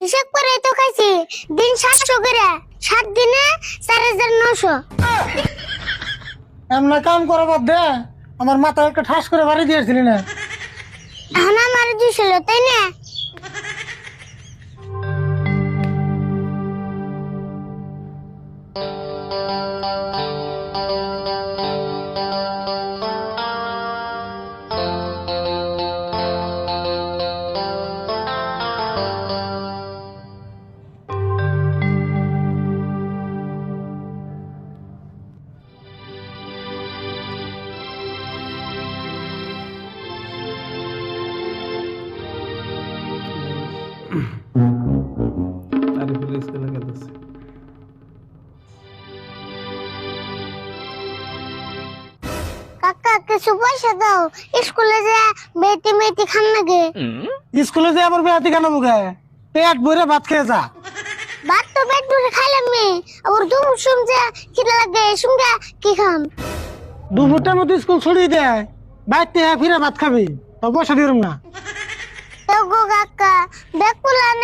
হিসাব করে তো খাইছি। দিন সাতশো করে। সাত দিনে চার হাজার নশো এমন কাম করার দে। আমার মাথায় একটা ঠাস করে বাড়ি দিয়েছিলি না। এখন আমার দুশো তাই না? আরিফুল স্কুলে গেছে কাকা কিছু পয়সা দাও। স্কুলে যে মেয়েটি মেয়েটি খান স্কুলে যে আবার পেট ভরে ভাত খেয়ে যা। ভাত তো পেট ভরে খাইলাম মি আবার দুপুর শুনছে খিদে লাগে শুনছে কি খাম? দুপুরটার মধ্যে স্কুল ছড়িয়ে দেয়। বাইতে ফিরে ভাত খাবি। তো পয়সা দিলাম না। তো গো কাকা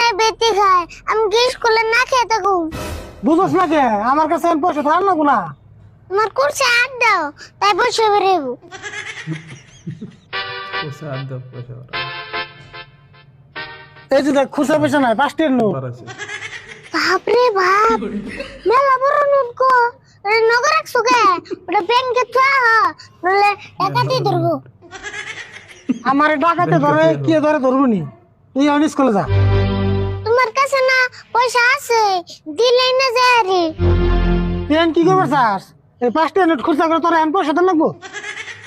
নাই বেটি খায়। আমি কি স্কুলে না খেয়ে থাকুম বুঝোস না কে? আমার কাছে পয়সা থাক না না। তোমার কুরসে হাত দাও তাই বসে বেরেবো পয়সা আর দাও পয়সা এই যে দেখ খুচরা পয়সা নাই পাঁচ টেন নোট। বাপরে বাপ মেলা বড় নোট গো। নগর রাখছো কে? ওটা ব্যাংকে থা বলে একাতেই ধরবো। আমার ডাকাতে ধরে কি ধরে ধরবো নি? তুই এখন স্কুলে যা। না পয়সা আছে দিলেই না যায় রে। এখন কি করবার চাস এই পাঁচ নোট খুচরা করে তোর এখন পয়সা তো লাগবো?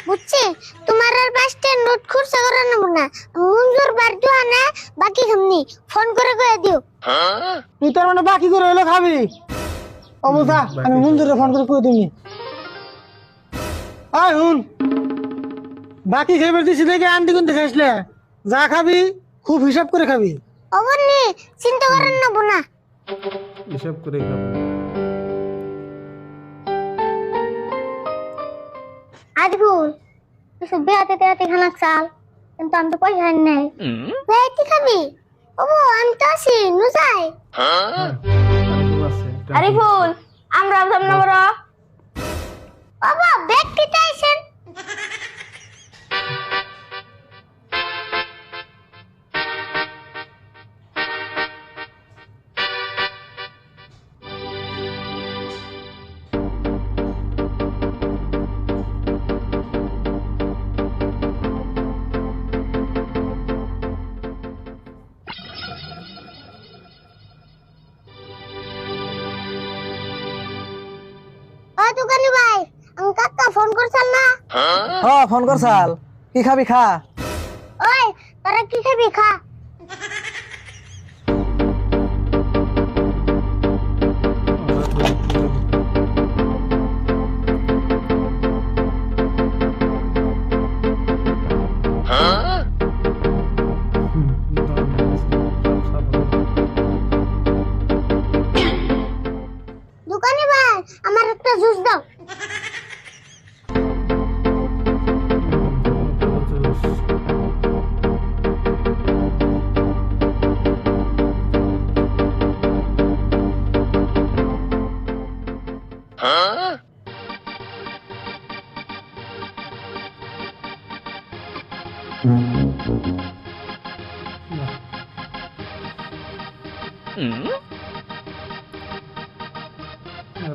বুঝছি তোমার আর পাঁচটা নোট খুরসা করে নেব না। মঞ্জুর বার দুয়া না বাকি খামনি ফোন করে করে দিও। তুই তোর মানে বাকি করে হলে খাবি? অবস্থা আমি মঞ্জুরে ফোন করে কই দিবি আয় হুন। বাকি খেয়ে দিছি দেখে আন্টি কিন্তু খাইছিলে যা খাবি খুব হিসাব করে খাবি। অবনি চিন্তা করেন না করে খাব। আজগুল এসব বেহাতে তেহাতে খানা চাল কিন্তু আমি তো পয়সা আনি নাই। খাবি? ওবো আমি তো আছি নুজাই আছে আরিফুল আমরা ভাবলাম না বড়। বাবা ব্যাগ দিতে হ ফোন করছাল। কি খাবি খা? ওই তোরা কি খাবি খা?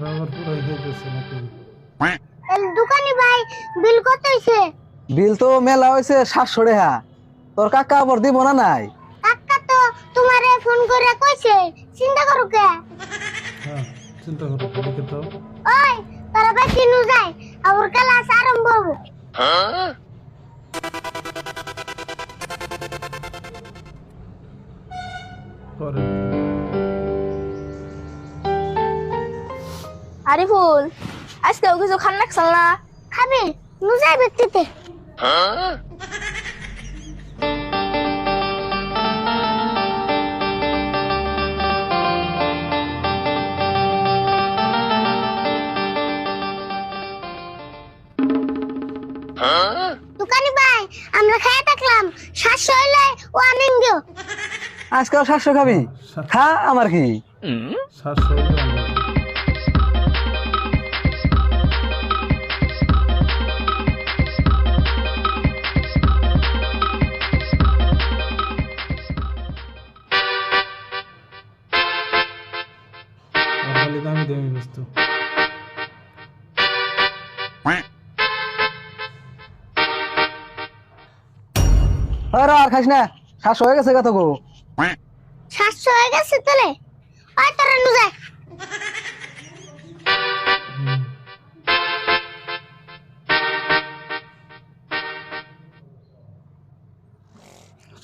আবার পুরো গেছে নাকি এই দোকানি ভাই বিল কত হইছে? বিল তো মেলা হয়েছে সাতশো টাকা তোর কাকা আবার দিব না নাই? কাকা তো তোমারে ফোন করে কইছে চিন্তা করো কে? হ্যাঁ। চিন্তা করো দেখে তো ওই তোরা ভাই কিনু যাই আবার ক্লাস আরম্ভ হব। পরে। আরিফুল আজকেও কিছু খান না খাবি? নুজাই ব্যক্তিতে দোকানি ভাই আমরা খেয়ে থাকলাম। সাতশো হইলে ও আনেন গো। আজকাল সাতশো খাবি? খা আমার কি? সাতশো আরে আর খাস না। শ্বাস হয়ে গেছে কত গো? শ্বাস হয়ে গেছে তাহলে? আর তোর নু যায়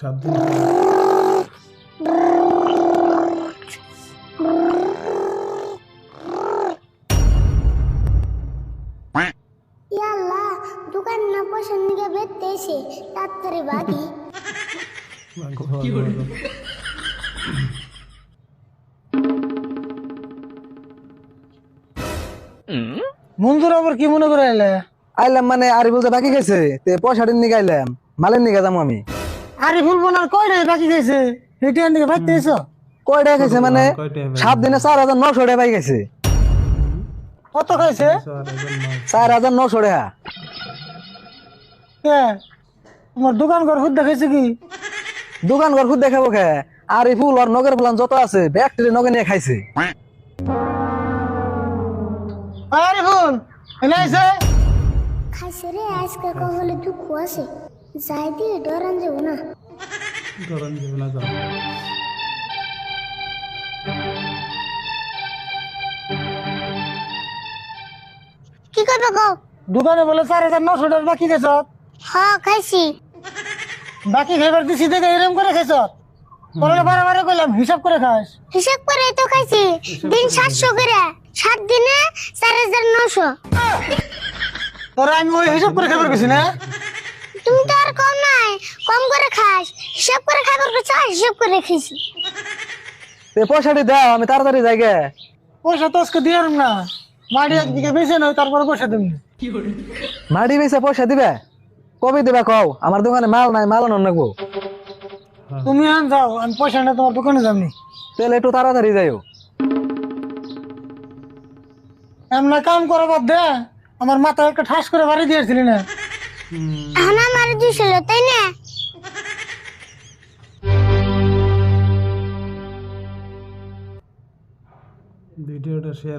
সাত দিন। ইয়াল্লা দোকান না নিয়ে এসে তাড়াতাড়ি। মঞ্জুর আবার কি মনে করে এলে আইলাম মানে আরি বলতে বাকি গেছে তে পয়সাটি নিয়ে আইলাম মালের নিয়ে যাব আমি। আরে ফুল বোনার কয়টা বাকি গেছে আন দিকে বাইতে এসো কয়টা খাইছে মানে সাত দিনে চার হাজার নশো টাকা পাই গেছে কত খাইছে চার হাজার নশো টাকা। কে? তোমার দোকান ঘর খুদ দেখাইছে কি? দোকান ঘর খুদ দেখাবো খে আর এই ফুল আর নগের ফুলান যত আছে ব্যাগটি নগে নিয়ে খাইছে। আরে ফুল এনে আইছে? খাইছে রে আজকে কহলে দুঃখ আছে। যাই দিয়ে ডরান যাব না। ধরেন যাবে না যাও। কি করবে গো? দোকানে বলে চার হাজার নশো টাকা বাকি গেছ হ খাইছি। বাকি খাইবার দিছি দেখে এরম করে খাইছ? পরে বারে কইলাম হিসাব করে খাস। হিসাব করে তো খাইছি। দিন সাতশো করে। সাত দিনে চার হাজার নশো। তোরা আমি ওই হিসাব করে খাবার গেছি না? তুমি তো আর কম নাই। কম করে খাস। হিসাব করে খাবার কিছু হিসাব করে খাইছি। তে পয়সাটি দাও আমি তাড়াতাড়ি যাই গে পয়সা তো আজকে দিয়ে না। মাড়ি একদিকে বেছে নয় তারপরে পয়সা দেবো মাটি পয়সা দিবে? কবে দিবে কও? আমার দোকানে মাল নাই মাল আনো নাকবো তুমি আন যাও আমি পয়সা না তোমার দোকানে যাবনি। তাহলে একটু তাড়াতাড়ি যাইও। এমন কাম করা বাদ দে আমার মাথায় একটা ঠাস করে বাড়ি দিয়েছিলি না। এখন আমার দিছিল তাই না? ভিডিওটা শেয়ার